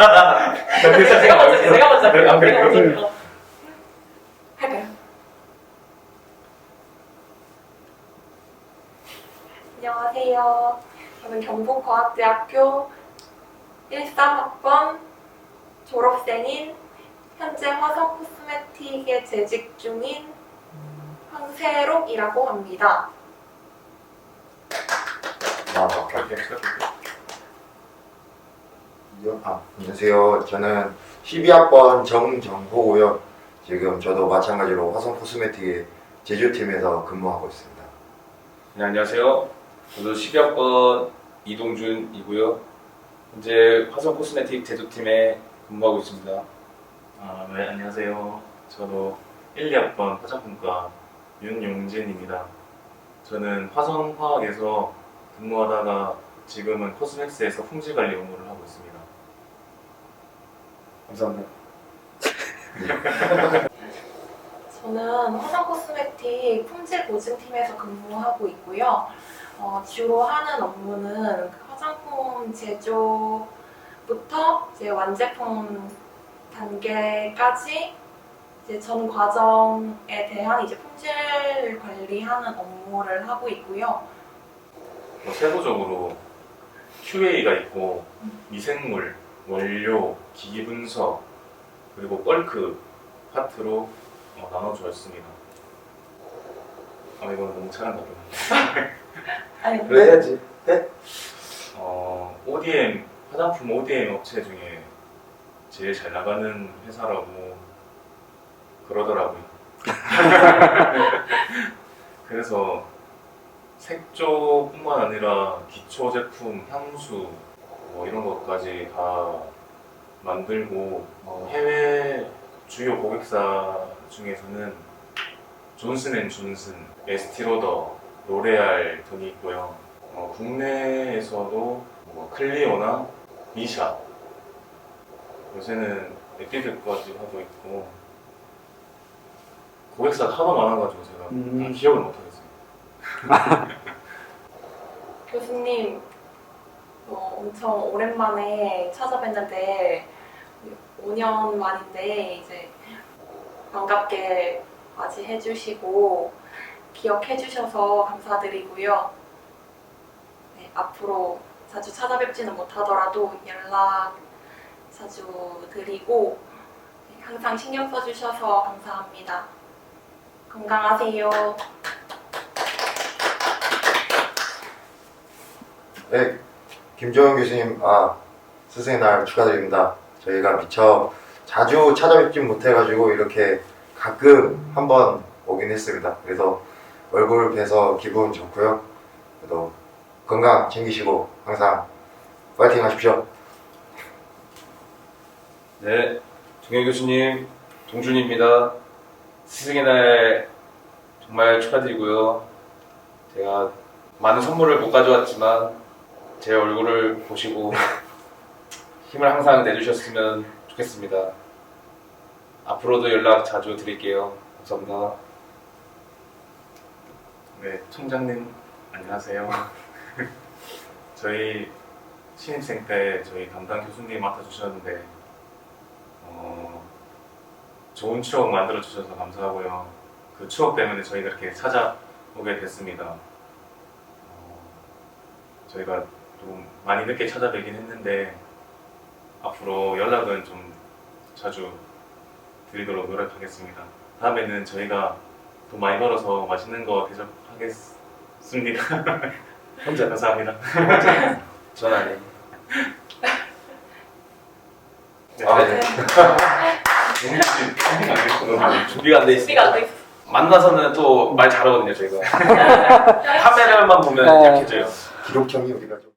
제가 먼저 할게요. 제가 먼저 할게요. 아, 그래, 제가 먼저. 할까요? 안녕하세요. 저는 경북과학대학교 13학번 졸업생인 현재 화성 코스메틱에 재직 중인 황세록이라고 합니다. 아, 시작할게요. 아, 안녕하세요. 저는 12학번 정정호고요. 지금 저도 마찬가지로 화성 코스메틱의 제조팀에서 근무하고 있습니다. 네, 안녕하세요. 저도 12학번 이동준이고요. 현재 화성 코스메틱 제조팀에 근무하고 있습니다. 아, 네, 안녕하세요. 저도 1, 2학번 화장품과 윤용진입니다. 저는 화성화학에서 근무하다가 지금은 코스맥스에서 품질 관리 업무를 하고 있습니다. 감사합니다. 저는 화성 코스메틱 품질 보증팀에서 근무하고 있고요. 어, 주로 하는 업무는 그 화장품 제조부터 이제 완제품 단계까지 이제 전 과정에 대한 이제 품질 관리하는 업무를 하고 있고요. 뭐 세부적으로 QA가 있고 미생물, 원료, 기기 분석, 그리고 벌크 파트로 어, 나눠져 있습니다. 아, 이건 너무 잘한다. 아니, 그래 해야지. 어, ODM, 화장품 ODM 업체 중에 제일 잘 나가는 회사라고 그러더라고요. 그래서 색조뿐만 아니라 기초 제품, 향수 뭐 이런 것까지 다 만들고 어, 해외 주요 고객사 중에서는 존슨앤존슨, 에스티로더, 로레알 등이 있고요. 어, 국내에서도 뭐 클리오나 미샤 요새는 에뛰드까지 하고 있고 고객사가 하도 많아가지고 제가 음. 다 기억을 못하겠어요. 교수님 어, 엄청 오랜만에 찾아뵀는데 5년 만인데 이제 반갑게 맞이해 주시고 기억해 주셔서 감사드리고요. 네, 앞으로 자주 찾아뵙지는 못하더라도 연락 자주 드리고 네, 항상 신경 써주셔서 감사합니다. 건강하세요. 네, 김종현 교수님, 아, 스승의 날 축하드립니다. 저희가 미처 자주 찾아뵙진 못해가지고 이렇게 가끔 한번 오긴 했습니다. 그래서 얼굴 뵈서 기분 좋고요. 그래도 건강 챙기시고 항상 파이팅 하십시오. 네, 종현 교수님, 동준입니다. 스승의 날 정말 축하드리고요. 제가 많은 선물을 못 가져왔지만 제 얼굴을 보시고 힘을 항상 내주셨으면 좋겠습니다. 앞으로도 연락 자주 드릴게요. 감사합니다. 네, 총장님 안녕하세요. 저희 신입생 때 저희 담당 교수님 맡아주셨는데 어, 좋은 추억 만들어 주셔서 감사하고요. 그 추억 때문에 저희가 이렇게 찾아오게 됐습니다. 어, 저희가 좀 많이 늦게 찾아뵈긴 했는데 앞으로 연락은 좀 자주 드리도록 노력하겠습니다. 다음에는 저희가 돈 많이 벌어서 맛있는 거 대접하겠습니다. 혼자 감사합니다. 전 아니. 네. 아, 네. 너무 준비가 안돼 준비가 안 있습니다. 돼 있어. 만나서는 또 말 잘하거든요, 저희가. 카메라만 보면 네. 약해져요. 기록형이 우리가 좀.